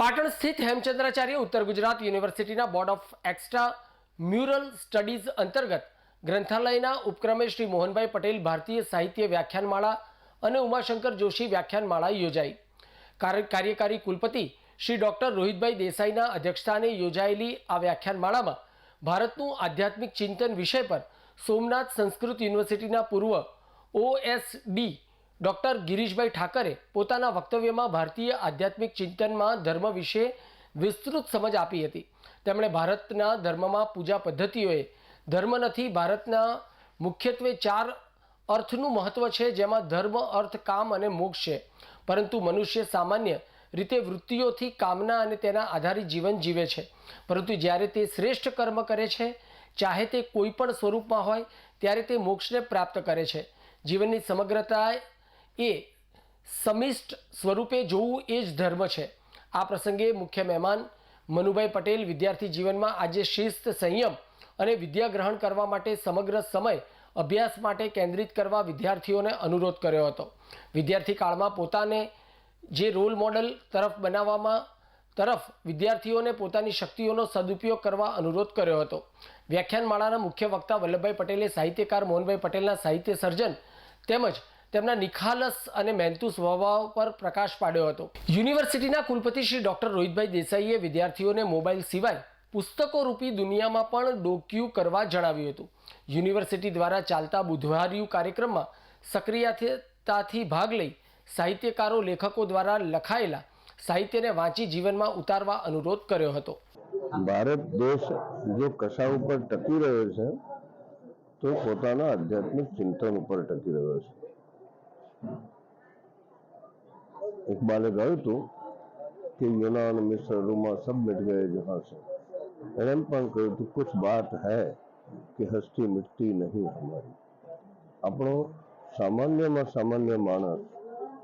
પાટણ સ્થિત હેમચંદ્રાચાર્ય ઉત્તર ગુજરાત યુનિવર્સિટીના board of extra mural studies અંતર્ગત ગ્રંથાલયના ઉપક્રમે શ્રી મોહનભાઈ પટેલ ભારતીય સાહિત્ય વ્યાખ્યાનમાળા અને ઉમાશંકર જોશી વ્યાખ્યાનમાળા યોજાઈ. કાર્ય- કાર્યકારી કુલપતિ શ્રી ડૉક્ટર રોહિતભાઈ દેસાઈના અધ્યક્ષસ્થાને યોજાયેલી આ વ્યાખ્યાનમાળામાં ભારતનું આધ્યાત્મિક ચિંતન વિષય પર સોમનાથ સંસ્કૃત યુનિવર્સિટીના પૂર્વ ઓએસડી ડૉક્ટર ગિરીશભાઈ ઠાકરે પોતાના વક્તવ્યમાં ભારતીય આધ્યાત્મિક ચિંતનમાં ધર્મ વિશે વિસ્તૃત સમજ આપી હતી. તેમણે ભારતના ધર્મમાં પૂજા પદ્ધતિઓએ ધર્મ નથી, ભારતના મુખ્યત્વે ચાર અર્થનું મહત્વ છે, જેમાં ધર્મ, અર્થ, કામ અને મોક્ષ છે. પરંતુ મનુષ્ય સામાન્ય રીતે વૃત્તિઓથી કામના અને તેના આધારિત જીવન જીવે છે. પરંતુ જ્યારે તે શ્રેષ્ઠ કર્મ કરે છે, ચાહે તે કોઈ પણ સ્વરૂપમાં હોય, ત્યારે તે મોક્ષને પ્રાપ્ત કરે છે. જીવનની સમગ્રતા એ સમિષ્ટ સ્વરૂપે જોવું એ જ ધર્મ છે. આ પ્રસંગે મુખ્ય મહેમાન મનુભાઈ પટેલ વિદ્યાર્થી જીવનમાં આજે શિસ્ત સંયમ અને વિદ્યા ગ્રહણ કરવા માટે સમગ્ર સમય અભ્યાસ માટે કેન્દ્રિત કરવા વિદ્યાર્થીઓને અનુરોધ કર્યો હતો. વિદ્યાર્થી કાળમાં પોતાને જે રોલ મોડલ તરફ બનાવવામાં, તરફ વિદ્યાર્થીઓને પોતાની શક્તિઓનો સદુપયોગ કરવા અનુરોધ કર્યો હતો. વ્યાખ્યાનમાળાના મુખ્ય વક્તા વલ્લભભાઈ પટેલે સાહિત્યકાર મોહનભાઈ પટેલના સાહિત્ય સર્જન તેમજ તેમના નિખાલસ અને મહેનતુ સ્વભાવ પર પ્રકાશ પાડ્યો હતો. યુનિવર્સિટીના કુલપતિ શ્રી ડૉક્ટર રોહિતભાઈ દેસાઈએ વિદ્યાર્થીઓને મોબાઈલ સિવાય પુસ્તકો રૂપી દુનિયામાં પણ ડોક્યુ કરવા જણાવ્યું હતું. યુનિવર્સિટી દ્વારા ચાલતા બુધવારિયું કાર્યક્રમમાં સક્રિયતાથી ભાગ લઈ સાહિત્યકારો, લેખકો દ્વારા લખાયેલા સાહિત્યને વાંચી જીવનમાં ઉતારવા અનુરોધ કર્યો હતો. ભારત દેશ જો કશા ઉપર ટકી રહ્યો છે, તો પોતાના આધ્યાત્મિક ચિંતન ઉપર ટકી રહ્યો છે. ઇકબાલે કહ્યું હતું કે યુનાન મિશ્ર રૂમા સબ મિટ ગયે જહાં સે એણે પણ કહ્યું હતું, કુછ બાત હૈ કે હસ્તી મિટતી નહીં હમારી. આપણો સામાન્યમાં સામાન્ય માણસ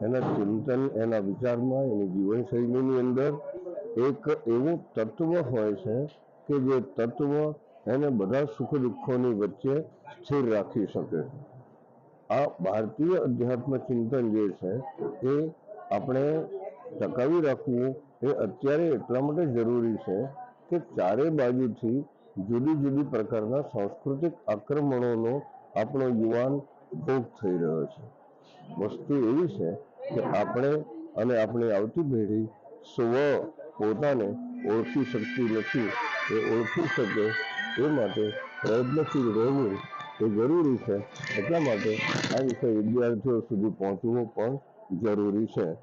એના ચિંતન, એના વિચારમાં, એની જીવનશૈલીની અંદર એક એવું તત્વ હોય છે કે જે તત્વ એને બધા સુખ દુઃખોની વચ્ચે સ્થિર રાખી શકે આ ભારતીય અધ્યાત્મ ચિંતન જે છે, એ આપણે ટકાવી રાખવું એ અત્યારે એટલા માટે જરૂરી છે કે ચારે બાજુથી જુદી જુદી પ્રકારના સાંસ્કૃતિક આક્રમણોનો આપણો યુવાન ભોગ થઈ રહ્યો છે. વસ્તુ એવી છે કે આપણે અને આપણી આવતી પેઢી સ્વ પોતાને ઓળખી શકતી નથી, એ ઓળખી શકે એ માટે પ્રયત્નશીલ રહેવું એ જરૂરી છે. એટલા માટે આ વિષય વિદ્યાર્થીઓ સુધી પહોંચવો પણ જરૂરી છે.